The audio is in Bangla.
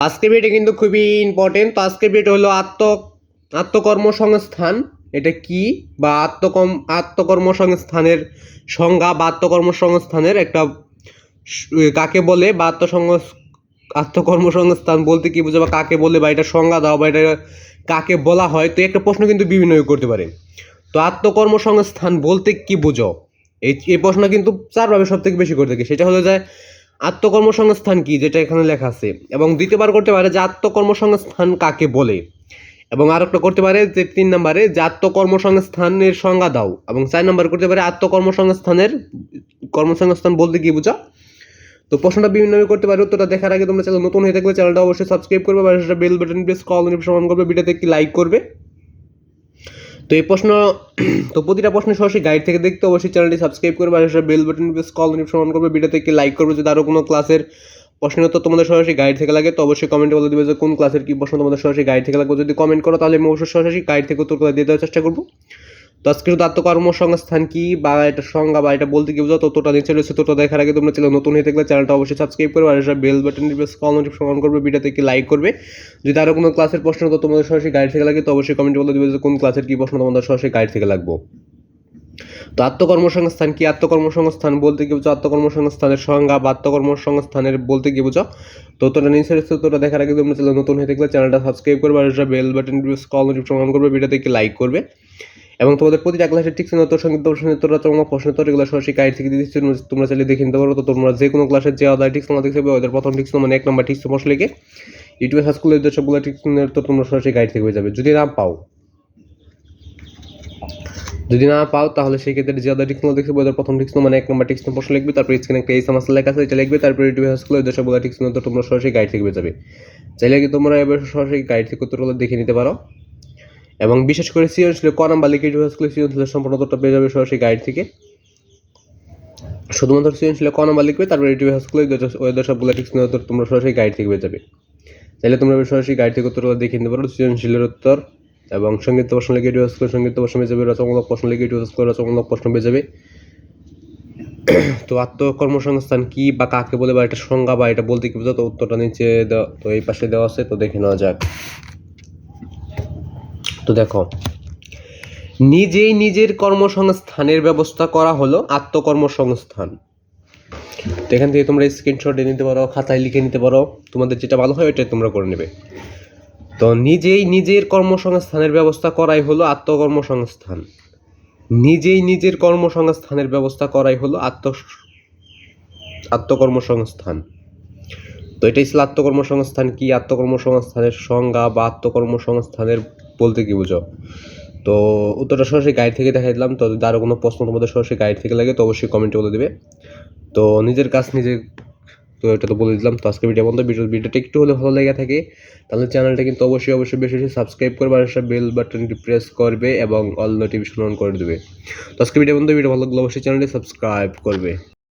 আজকের ভিডিও কিন্তু খুবই ইম্পর্টেন্ট তো আজকের ভিডিও হলো আত্ম, আত্মকর্মসংস্থান। এটা কি? বা আত্মকর্ম আত্মকর্মসংস্থানের সংজ্ঞা বা আত্মকর্মসংস্থানের একটা কাকে বলে বা আত্মসংগ আত্মকর্মসংস্থান বলতে কি বোঝো বা কাকে বলে বা এটা সংজ্ঞা দাও বা এটা কাকে বলা হয়? তো একটা প্রশ্ন কিন্তু বিভিন্ন করতে পারে। তো আত্মকর্মসংস্থান বলতে কি বুঝো? এই এই প্রশ্ন কিন্তু চারভাবে সব থেকে বেশি করে থাকে। সেটা হলো যে আত্মকর্মসংস্থান কি, যেটা এখানে লেখা আছে? এবং দ্বিতীয়বার করতে পারে যে আত্মকর্মসংস্থান কাকে বলে? এবং আর একটা করতে পারে যে তিন নম্বরে যে আত্মকর্মসংস্থানের সংজ্ঞা দাও। এবং চার নম্বর করতে পারে আত্মকর্মসংস্থানের, কর্মসংস্থান বলতে কি বোঝা? তো প্রশ্নটা বিভিন্নভাবে করতে পারে, উত্তরটা দেখার আগে তোমরা চ্যানেল নতুন হয়ে থাকলে চ্যানেলটা অবশ্যই সাবস্ক্রাইব করবে বা সেটা বেল বাটন প্রেস কল নোটিফিকেশন করবে, ভিডিওতে একটি লাইক করবে। তো এই প্রশ্ন, তো প্রতিটা প্রশ্ন সরাসরি গাইড থেকে দেখতে অবশ্যই চ্যানেলটি সাবস্ক্রাইব করবে আর বেল বাটন প্রেস কল নোটিফিকেশন করবে। ভিডিওতে থেকে লাইক করবে। যদি আরও কোনো ক্লাসের প্রশ্ন তো তোমাদের সরাসরি গাইড থেকে লাগে, তো অবশ্যই কমেন্টে বলে দেবে যে কোন ক্লাসের কী প্রশ্ন তোমাদের সরাসরি গাইড থেকে লাগবে। যদি কমেন্ট করো, তাহলে আমি অবশ্যই সরাসরি গাইড থেকে উত্তর দিয়ে দেওয়ার চেষ্টা করব। তো আজকে শুধু আত্মকর্মসংস্থান কি? বা এটা সংজ্ঞা বা এটা বলতে কি বোঝো ততটা নিচে রয়েছে ততটা দেখার আগে তোমরা চ্যানেল নতুন হয়ে থাকলে চ্যানেলটা অবশ্যই সাবস্ক্রাইব করবে আর সেটা বেল বাটন প্রেস কল নোটিফিকেশন করবে, ভিডিওতে কি লাইক করবে। যদি আরও কোনো ক্লাসের প্রশ্ন তো তোমাদের সরাসরি গাইড থেকে লাগে তো অবশ্যই কমেন্টে বলে দিবে যে কোন ক্লাসের কি প্রশ্ন তোমাদের সরাসরি গাইড থেকে লাগবো। তো আত্মকর্মসংস্থান কি? আত্মকর্মসংস্থান বলতে কি বুঝো আত্মকর্মসংস্থানের সংজ্ঞা বা আত্মকর্মসংস্থানের বলতে কি বুঝো তো তোটা নিচে তোটা দেখার আগে তোমরা চ্যানেল নতুন হয়ে থাকলে চ্যানেলটা সাবস্ক্রাইব করবে আর বেল বাটন প্রেস কল নোটিফিকেশন করবে, ভিডিওতে কি লাইক করবে। এবং তোমাদের প্রতিটা ক্লাসের ঠিক উত্তর সংগীত প্রশ্নের উত্তর চমক প্রশ্ন উত্তর এগুলো সরাসরি গাইড থেকে দিয়ে দিচ্ছি তোমরা- চাইলে দেখে নিতে পারো। তো তোমরা যে কোনো ক্লাসের যে আদায় ঠিক তোমার দেখতে ওদের প্রথম ঠিক মানে এক নম্বর ঠিক প্রশ্ন লিখে ইউটিউবে সার্চ করলে ওদের সবগুলো ঠিক উত্তর তোমরা সরাসরি গাইড থেকে পেয়ে যাবে। যদি না পাও। যদি না পাও, তাহলে সেই ক্ষেত্রে যে ঠিক দেখতে পাবে, ওদের প্রথম ঠিক মানে এক নম্বর ঠিক প্রশ্ন লিখবে। তারপর স্ক্রিনে একটা এই সমস্যা লেখা আছে, এটা লিখবে। তারপর ইউটিউবে সার্চ করলে ওদের সবগুলো ঠিক উত্তর তোমরা সরাসরি গাইড থেকে যাবে। চাইলে কি তোমরা এবার সরাসরি গাইড থেকে উত্তরগুলো দেখে নিতে পারো। এবং বিশেষ করে সৃজনশীল ক নাম্বার লিখে করলে সৃজনশীলের সম্পূর্ণ উত্তরটা পেয়ে যাবে সরাসরি গাইড থেকে। শুধুমাত্র সৃজনশীল ক নাম্বার লিখবে তারপর ইউটিউবে করলে ওদের সবগুলো ঠিক উত্তর তোমরা সরাসরি গাইড থেকে পেয়ে যাবে। চাইলে তোমরা সরাসরি গাইড থেকে উত্তরগুলো দেখে নিতে পারো সৃজনশীলের উত্তর এবং সংগীত প্রশ্ন লিখে ইউটিউব করে সংগীত প্রশ্ন পেয়ে যাবে, রচনামূলক প্রশ্ন লিখে ইউটিউব করে, রচনামূলক প্রশ্ন পেয়ে যাবে। তো আত্মকর্মসংস্থান কি বা কাকে বলে বা এটা সংজ্ঞা বা এটা বলতে কি বোঝো তো উত্তরটা নিচে তো এই পাশে দেওয়া আছে, তো দেখে নেওয়া যাক। তো দেখো, নিজেই নিজের কর্মসংস্থানের ব্যবস্থা করা হলো, আত্মকর্মসংস্থান। তো এখান থেকে তোমরা স্ক্রিনশট নিতে পারো, খাতায় লিখে নিতে পারো, তোমাদের যেটা ভালো হয় ওইটাই তোমরা করে নেবে। তো নিজেই নিজের কর্মসংস্থানের ব্যবস্থা করাই হলো আত্মকর্মসংস্থান। নিজেই নিজের কর্মসংস্থানের ব্যবস্থা করাই হলো আত্ম, আত্মকর্মসংস্থান। তো এটাই ছিল আত্মকর্মসংস্থান কি? আত্মকর্মসংস্থানের সংজ্ঞা বা আত্মকর্মসংস্থানের বলতে কি বুঝো? তো উত্তরটা সরাসরি গাইড থেকে দেখাই দিলাম। তো যদি আরও কোনো প্রশ্ন তোমাদের সরাসরি গাইড থেকে লাগে, তো অবশ্যই কমেন্টে বলে দেবে। তো নিজের কাজ নিজে, তো এটা তো বলে দিলাম। তো আজকে ভিডিও বন্ধ ভিডিও ভিডিওটা একটু হলে ভালো লেগে থাকে। তাহলে চ্যানেলটা কিন্তু অবশ্যই অবশ্যই বেশি বেশি সাবস্ক্রাইব করবে আর বেল বাটনটি প্রেস করবে এবং অল নোটিফিকেশন অন করে দেবে। তো আজকে ভিডিও বন্ধ ভিডিও ভালো লাগলে অবশ্যই চ্যানেলটি সাবস্ক্রাইব করবে।